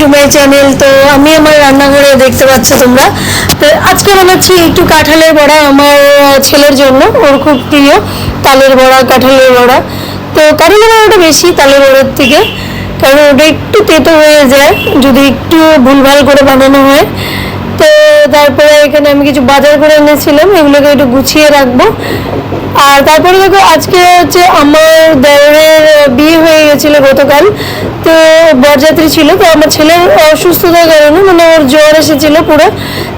To my channel, তো আমি আমার রান্নাঘরে দেখতে পাচ্ছ তোমরা। তো আজকে বানাচ্ছি একটু কাঁঠালের বড়া আমার ছেলের জন্য, ওর খুব প্রিয়, তালের বড়া, কাঁঠালের বড়া। তো কাঁঠালের বড়াটা বেশি তালের বড়ার থেকে, কারণ ওটা একটু তেতো হয়ে যায়, যদি একটু ভুলভাল করে বানানো হয়। তো তারপরে এখানে আমি কিছু বাজার করে এনেছিলাম, এগুলোকে একটু গুছিয়ে রাখব। আর তারপরে দেখো, আজকে হচ্ছে আমার দেওরের বিয়ে হয়ে গেছিল গতকাল। তো বরযাত্রী ছিল, তো আমার ছেলের অসুস্থতার কারণে মানে ওর জ্বর এসেছিল পুরো।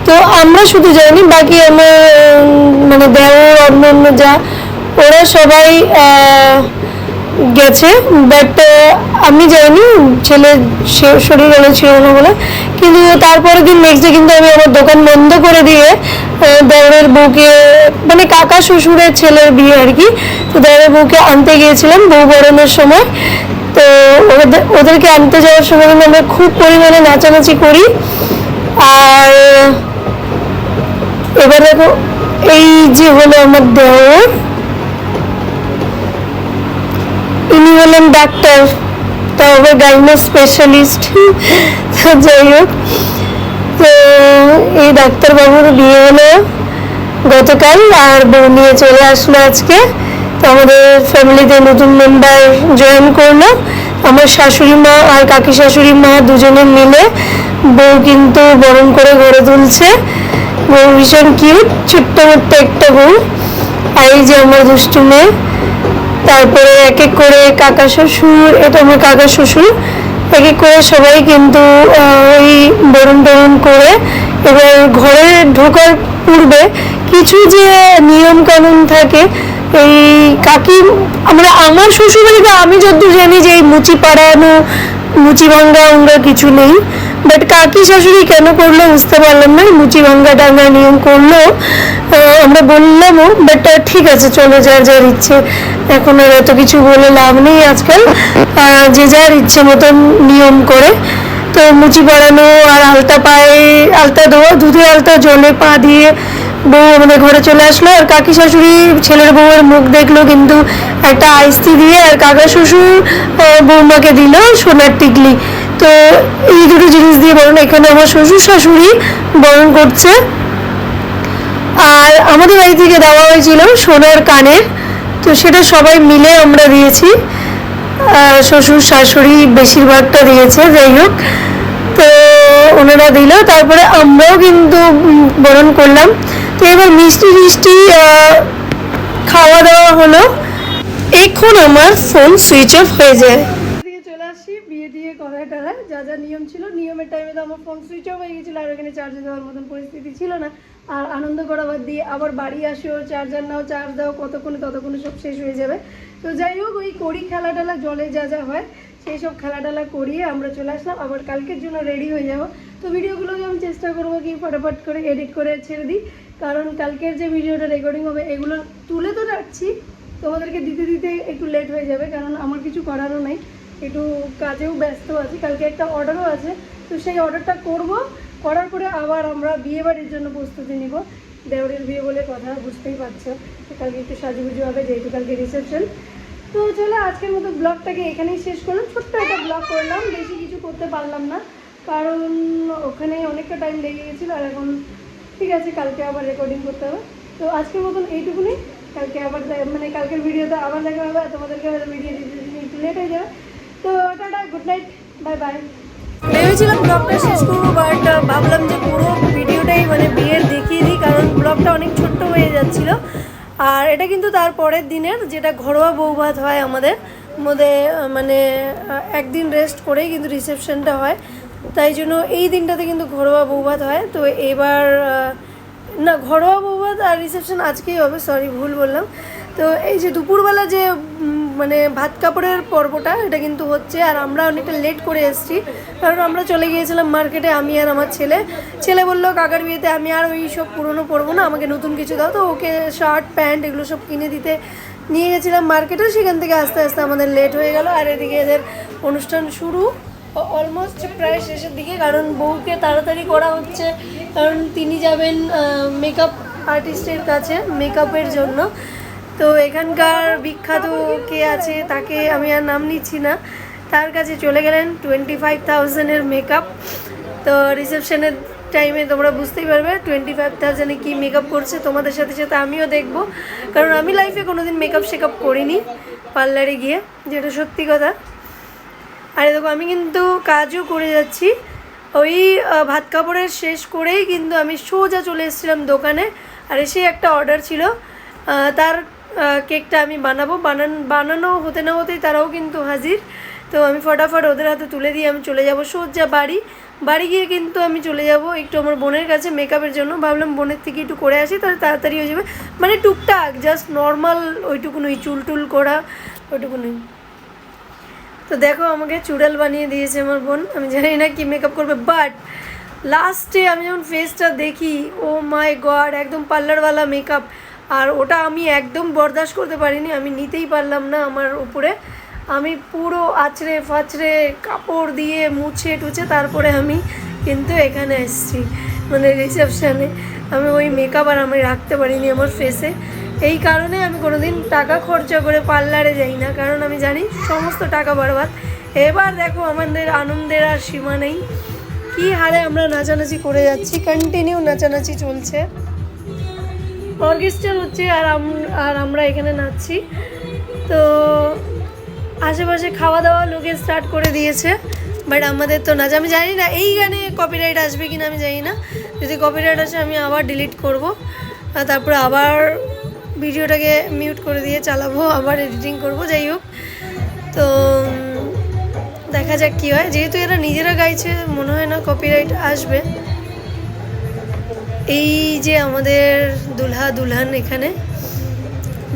তো আমরা শুধু যাইনি, বাকি আমার মানে দেওর অন্য অন্য যা, ওরা সবাই গেছে বাট আমি যাইনি, ছেলে শরীর ভালো ছিল না বলে। কিন্তু তারপরের দিন নেক্সট ডে কিন্তু আমি আমার দোকান বন্ধ করে দিয়ে দেওরের বউকে মানে কাকা শ্বশুরের ছেলের বিয়ে আর কি, তো দেওরের বউকে আনতে গিয়েছিলাম বউ বরণের সময়। তো ওদের, ওদেরকে আনতে যাওয়ার সময় কিন্তু আমরা খুব পরিমাণে নাচানাচি করি। আর, এবার দেখো, এই যে হলো আমার দেওর। ইনি হলেন ডাক্তার তবে গাইনো স্পেশালিস্ট তো যাই হোক, তো এই ডাক্তারবাবুর বিয়ে হলো গতকাল, আর বউ নিয়ে চলে আসলো আজকে। তো আমাদের ফ্যামিলিতে নতুন মেম্বার জয়েন করল। আমার শাশুড়ি মা আর কাকি শাশুড়ি মা দুজনে মিলে বউ কিন্তু বরণ করে গড়ে তুলছে। বউ ভীষণ কিউট ছোট্ট মোট্ট একটা বউ। আর এই যে আমার দুষ্টু মেয়ে তারপরে এক এক করে কাকা শ্বশুর এটা আমার কাকা শ্বশুর, এক এক করে সবাই কিন্তু ওই বরণ বরণ করে এবার ঘরে ঢোকার পূর্বে কিছু যে নিয়ম কানুন থাকে, এই কাকি, আমরা আমার শ্বশুরবাড়িতে আমি যতদূর জানি যে এই মুচি পাড়ানো মুচি ভাঙ্গা অঙ্গা কিছু নেই। বাট কাকি শাশুড়ি কেন করল বুঝতে পারলাম না মুচি ভাঙ্গা টাঙ্গা নিয়ম করল। আমরা বললামও বাট ঠিক আছে, চলে, যার যার ইচ্ছে। এখন আর এত কিছু বলে লাভ নেই আজকাল। যে যার ইচ্ছে মতন নিয়ম করে। তো মুচি পরানো আর আলতা পায়ে আলতা দেওয়া দুধে আলতা, জলে পা দিয়ে বউ আমাদের ঘরে চলে আসলো। আর কাকি শাশুড়ি ছেলের বউয়ের মুখ দেখল কিন্তু একটা আইস্তি দিয়ে আর কাকা শ্বশুর বৌমাকে দিল সোনার টিকলি। তো এই দুটো জিনিস দিয়ে বরণ এখানে আমার শ্বশুর শাশুড়ি বরণ করছে। আর আমাদের বাড়ি থেকে দেওয়া হয়েছিল সোনার কানের। তো সেটা সবাই মিলে আমরা দিয়েছি। শ্বশুর শাশুড়ি বেশিরভাগটা দিয়েছে, যাই হোক। তো ওনারা দিল, তারপরে আমরাও কিন্তু বরণ করলাম। তো এবার মিষ্টি মিষ্টি খাওয়া দাওয়া হলো। এখন আমার ফোন সুইচ অফ হয়ে যায়। বিয়ে দিয়ে যা যা নিয়ম ছিল, নিয়মের টাইমে তো আমার ফোন সুইচ অফ হয়ে গেছিল আর ওখানে চার্জে দেওয়ার মতন পরিস্থিতি ছিল না। আর আনন্দ করা বাদ দিয়ে আবার বাড়ি আসো চার্জার নাও চার্জ দাও, কতক্ষণে ততক্ষণে সব শেষ হয়ে যাবে। তো যাই হোক, ওই করি খেলা টেলা জলে যা যা হয়, সেই সব খেলা টেলা করিয়ে আমরা চলে আসলাম। আবার কালকের জন্য রেডি হয়ে যাব। তো ভিডিওগুলোকে আমি চেষ্টা করব কি ফটাফট করে এডিট করে ছেড়ে দিই। কারণ কালকের যে ভিডিওটা রেকর্ডিং হবে, এগুলো তুলে তো রাখছি। তোমাদেরকে দিতে দিতে একটু লেট হয়ে যাবে, কারণ আমার কিছু করারও নেই। একটু কাজেও ব্যস্ত আছি, কালকে একটা অর্ডারও আছে। তো সেই অর্ডারটা করব, করার পরে আবার আমরা বিয়ে বাড়ির জন্য প্রস্তুতি নিব। দেওরের বিয়ে বলে কথা, বুঝতেই পারছ। কালকে একটু সাজুগুজু হবে, যেহেতু কালকে রিসেপশন তো চলো, আজকের মতো ব্লগটাকে এখানেই শেষ করলাম। ছোট্ট একটা ব্লগ করলাম, বেশি কিছু করতে পারলাম না। কারণ ওখানে অনেকটা টাইম লেগে গেছিল, আর এখন ঠিক আছে, কালকে আবার রেকর্ডিং করতে হবে। তো আজকের মতন এইটুকুনি। কালকে আবার মানে কালকের ভিডিওতে আবার দেখা হবে তোমাদেরকে ভিডিও দিতে একটু লেট হয়ে যাবে। তো tata good night bye bye ভেবেছিলাম ব্লগটা শেষ করব বাট ভাবলাম যে পুরো ভিডিওটাই মানে বিয়ের দেখিয়ে দিই, কারণ ব্লগটা অনেক ছোট্ট হয়ে যাচ্ছিল। আর এটা কিন্তু তার পরের দিনের, যেটা ঘরোয়া বৌভাত হয় আমাদের। মধ্যে মানে একদিন রেস্ট করেই কিন্তু রিসেপশনটা হয়। তাই জন্য এই দিনটাতে কিন্তু ঘরোয়া বৌভাত হয়। তো এবার না, ঘরোয়া বৌভাত আর রিসেপশন আজকেই হবে সরি ভুল বললাম। তো এই যে দুপুরবেলা যে মানে ভাত কাপড়ের পর্বটা, এটা কিন্তু হচ্ছে, আর আমরা অনেকটা লেট করে এসেছি, কারণ আমরা চলে গিয়েছিলাম মার্কেটে আমি আর আমার ছেলে। ছেলে বলল, কাকার বিয়েতে আমি আর ওই সব পুরনো পরবো না, আমাকে নতুন কিছু দাও। তো ওকে শার্ট প্যান্ট এগুলো সব কিনে দিতে নিয়ে গেছিলাম মার্কেটে সেখান থেকে আস্তে আস্তে আমাদের লেট হয়ে গেল, আর এদিকে এদের অনুষ্ঠান শুরু অলমোস্ট প্রায় শেষের দিকে, কারণ বউকে তাড়াতাড়ি করা হচ্ছে, কারণ তিনি যাবেন মেকআপ আর্টিস্টের কাছে মেকআপের জন্য। তো এখানকার বিখ্যাত কে আছে তাকে আমি আর নাম নিচ্ছি না। তার কাছে চলে গেলেন টোয়েন্টি ফাইভ থাউজেন্ডের মেকআপ তো রিসেপশনের টাইমে তোমরা বুঝতেই পারবে টোয়েন্টি ফাইভ থাউজেন্ডে কী মেকআপ করছে, তোমাদের সাথে সাথে আমিও দেখব। কারণ আমি লাইফে কোনো দিন মেকআপ শেকআপ করিনি পার্লারে গিয়ে, যেটা সত্যি কথা। আর দেখো, আমি কিন্তু কাজও করে যাচ্ছি। ওই ভাত কাপড়ের শেষ করেই কিন্তু আমি সোজা চলে এসেছিলাম দোকানে। আর এসে একটা অর্ডার ছিল। তার কেকটা আমি বানাবো। বানান, বানানো হতে না হতেই তারাও কিন্তু হাজির। তো আমি ফটাফট ওদের হাতে তুলে দিয়ে আমি চলে যাব সোজা বাড়ি। বাড়ি গিয়ে কিন্তু আমি চলে যাব একটু আমার বোনের কাছে মেকআপের জন্য। ভাবলাম বোনের থেকে একটু করে আসি, তাহলে তাড়াতাড়ি হয়ে যাবে। মানে টুকটাক জাস্ট নর্মাল ওইটুকুনই চুল টুল করা ওইটুকুনই তো দেখো আমাকে চুড়াল বানিয়ে দিয়েছে আমার বোন। আমি জানি না কি মেকআপ করবে বাট লাস্টে আমি যখন ফেসটা দেখি ও মাই গড একদম পার্লারওয়ালা মেকআপ আর ওটা আমি একদম বরদাস্ত করতে পারিনি, আমি নিতেই পারলাম না আমার উপরে। আমি পুরো আছড়ে ফাচড়ে কাপড় দিয়ে মুছে টুছে তারপরে আমি কিন্তু এখানে এসেছি মানে রিসেপশানে আমি ওই মেকআপ আর আমি রাখতে পারিনি আমার ফেসে এই কারণে আমি কোনোদিন টাকা খরচা করে পার্লারে যাই না, কারণ আমি জানি সমস্ত টাকা বরবাদ। এবার দেখো আমাদের আনন্দের আর সীমা নেই। কী হারে আমরা নাচানাচি করে যাচ্ছি কন্টিনিউ নাচানাচি চলছে। অর্কেস্ট্রা হচ্ছে আর আর আমরা এখানে নাচছি। তো আশেপাশে খাওয়া দাওয়া লোকে স্টার্ট করে দিয়েছে বাট আমাদের তো নাচ আমি জানি না এই গানে কপিরাইট আসবে কিনা, আমি জানি না। যদি কপিরাইট আসে, আমি আবার ডিলিট করব। তারপরে আবার ভিডিওটাকে মিউট করে দিয়ে চালাবো, আবার এডিটিং করব, যাই হোক। তো, দেখা যাক কী হয়। যেহেতু এরা নিজেরা গাইছে, মনে হয় না কপিরাইট আসবে। এই যে আমাদের দুলহা দুলহান এখানে,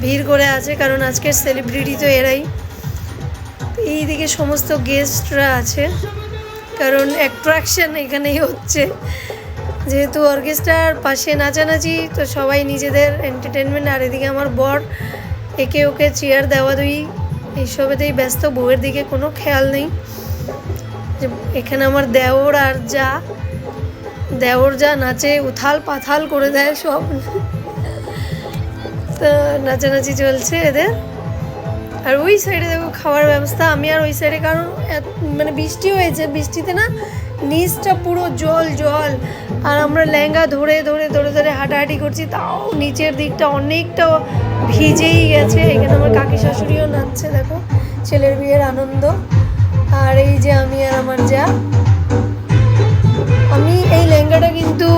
ভিড় করে আছে, কারণ আজকের সেলিব্রিটি তো এরাই। এইদিকে সমস্ত গেস্টরা আছে, কারণ অ্যাট্রাকশন এখানেই হচ্ছে। যেহেতু অর্কেস্ট্রার পাশে নাচানাচি, তো সবাই নিজেদের এন্টারটেনমেন্ট আর এদিকে আমার বর, একে ওকে চেয়ার দেওয়া দুই, এইসবেতেই ব্যস্ত, বউয়ের দিকে কোনো খেয়াল নেই। এখানে আমার দেওর আর যা দেওর যা নাচে, উথাল পাথাল করে দেয় সব। তো নাচানাচি চলছে এদের। আর ওই সাইডে দেখো, খাওয়ার ব্যবস্থা। আমি আর ওই সাইডে কারণ মানে বৃষ্টি হয়েছে। বৃষ্টিতে না নিচটা পুরো জল জল। আর আমরা লেহেঙ্গা ধরে ধরে ধরে ধরে হাঁটাহাঁটি করছি। তাও নিচের দিকটা অনেকটা ভিজেই গেছে। এখানে আমার কাকি শাশুড়িও নাচছে, দেখো। ছেলের বিয়ের আনন্দ। আর এই যে আমি আর আমার যা। আমি এই লেহেঙ্গাটা কিন্তু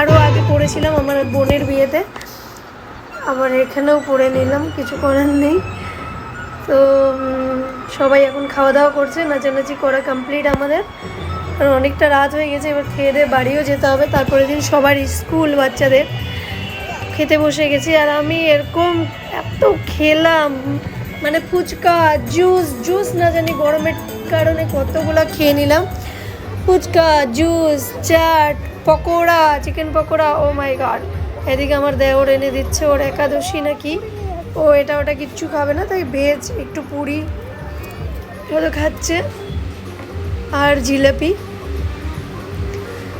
আরও আগে পরেছিলাম আমার বোনের বিয়েতে। আবার এখানেও পরে নিলাম, কিছু করার নেই। তো সবাই এখন খাওয়া দাওয়া করছে, নাচানাচি করা কমপ্লিট আমাদের। আর অনেকটা রাত হয়ে গেছে, এবার খেয়ে দিয়ে বাড়িও যেতে হবে। তারপরের দিন সবার স্কুল বাচ্চাদের খেতে বসে গেছি। আর আমি এরকম এত খেলাম মানে ফুচকা, জুস জুস না জানি গরমের কারণে কতগুলো খেয়ে নিলাম। Phuchka juice chaat pakora chicken pakora oh my god এদিকে আমার দেওর এনে দিচ্ছে, ওর একাদশী নাকি? ও এটা ওটা কিচ্ছু খাবে না, তাই ভেজ, একটু পুরি। ওগুলো খাচ্ছে। আর জিলাপি।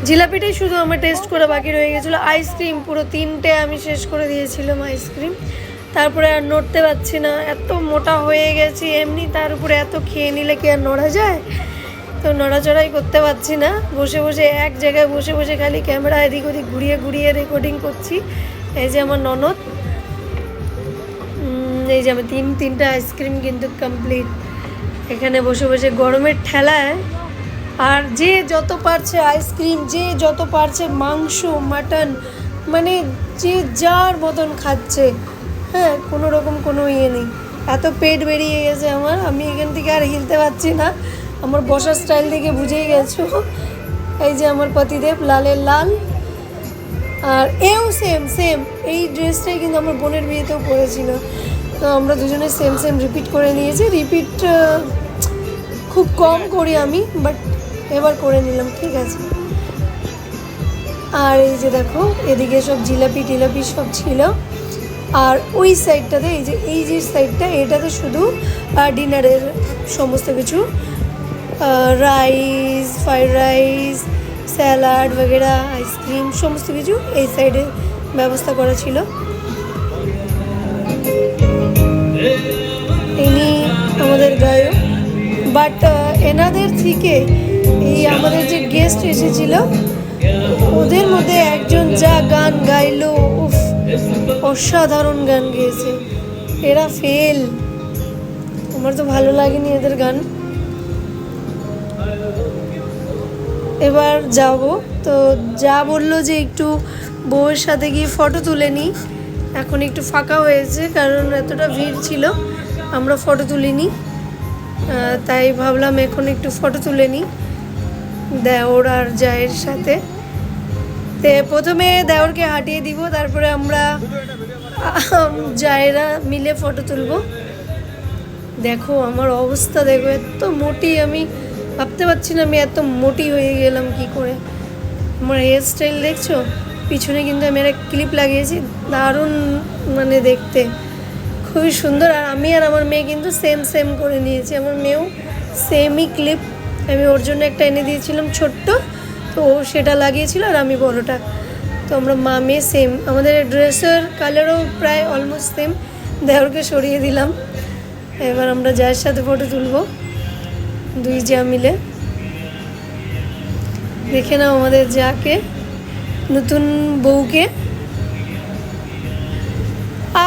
জিলাপিটাই শুধু আমার টেস্ট করে বাকি রয়ে গেছিল। আইসক্রিম পুরো তিনটে আমি শেষ করে দিয়েছিলাম আইসক্রিম তারপরে আর নড়তে পারছি না, এত মোটা হয়ে গেছি, এমনি তার উপরে এত খেয়ে নিলে কি আর নড়া যায়? তো নড়াচড়াই করতে পারছি না। বসে বসে এক জায়গায় বসে বসে খালি ক্যামেরা এদিক ওদিক ঘুরিয়ে ঘুরিয়ে রেকর্ডিং করছি। এই যে আমার ননদ। এই যে আমার তিন, তিনটা আইসক্রিম কিন্তু কমপ্লিট এখানে বসে বসে গরমের ঠেলায়। আর যে যত পারছে আইসক্রিম যে যত পারছে মাংস মাটন মানে যে যার মতন খাচ্ছে। হ্যাঁ কোনো রকম কোনো ইয়ে নেই। এত পেট বেরিয়ে গেছে আমার। আমি এখান থেকে আর হিলতে পারছি না। আমার বসার স্টাইল দেখে বুঝেই গেছো। এই যে আমার পতিদেব, লালের লাল। আর এও সেম সেম এই ড্রেসটাই কিন্তু আমার বোনের বিয়েতেও পরেছিল। তো আমরা দুজনে সেম সেম রিপিট করে নিয়েছি। রিপিট খুব কম করি আমি বাট এবার করে নিলাম, ঠিক আছে। আর এই যে দেখো, এদিকে সব জিলাপি টিলাপি সব ছিল। আর ওই সাইডটাতে এই যে এই যে সাইডটা এটাতে শুধু ডিনারের সমস্ত কিছু রাইস ফ্রাইড রাইস স্যালাড বগেরা আইসক্রিম সমস্ত কিছু এই সাইডে ব্যবস্থা করা ছিল। ইনি আমাদের গায়ক। বাট এনাদের থেকে এই আমাদের যে গেস্ট এসেছিল, ওদের মধ্যে একজন যা গান গাইল, উফ, অসাধারণ গান গিয়েছে। এরা ফেল আমার তো ভালো লাগেনি এদের গান। এবার যাব। তো যা বলল যে একটু বউয়ের সাথে গিয়ে ফটো তুলে নিই। এখন একটু ফাঁকা হয়েছে কারণ এতটা ভিড় ছিল, আমরা ফটো তুলিনি। তাই ভাবলাম এখন একটু ফটো তুলে নিই দেওর আর জায়ের সাথে। তে প্রথমে দেওরকে হাঁটিয়ে দিব, তারপরে আমরা জায়েরা মিলে ফটো তুলবো। দেখো আমার অবস্থা দেখো, এত মোটি আমি ভাবতে পারছি না আমি এত মোটি হয়ে গেলাম কি করে। আমার হেয়ার স্টাইল দেখছ? পিছনে কিন্তু আমি একটা ক্লিপ লাগিয়েছি, দারুণ মানে দেখতে। খুবই সুন্দর। আর আমি আর আমার মেয়ে কিন্তু সেম সেম করে নিয়েছি। আমার মেয়েও সেমই ক্লিপ আমি ওর জন্য একটা এনে দিয়েছিলাম ছোট্ট, তো ও সেটা লাগিয়েছিল আর আমি বড়টা। তো আমরা মা, মেয়ে সেম আমাদের ড্রেসের কালারও প্রায় অলমোস্ট সেম দেহরকে সরিয়ে দিলাম। এবার আমরা যার সাথে ফটো তুলবো। দুই যা মিলে। দেখে নাও আমাদের যাকে নতুন বউকে।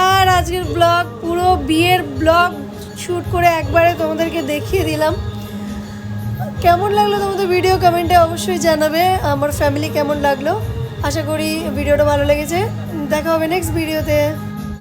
আর আজকের ব্লগ, পুরো বিয়ের ব্লগ শ্যুট করে একবারে তোমাদেরকে দেখিয়ে দিলাম। কেমন লাগল তোমাদের ভিডিও কমেন্টে অবশ্যই জানাবে। আমার ফ্যামিলি কেমন লাগল? আশা করি ভিডিওটা ভালো লেগেছে। দেখা হবে নেক্সট ভিডিওতে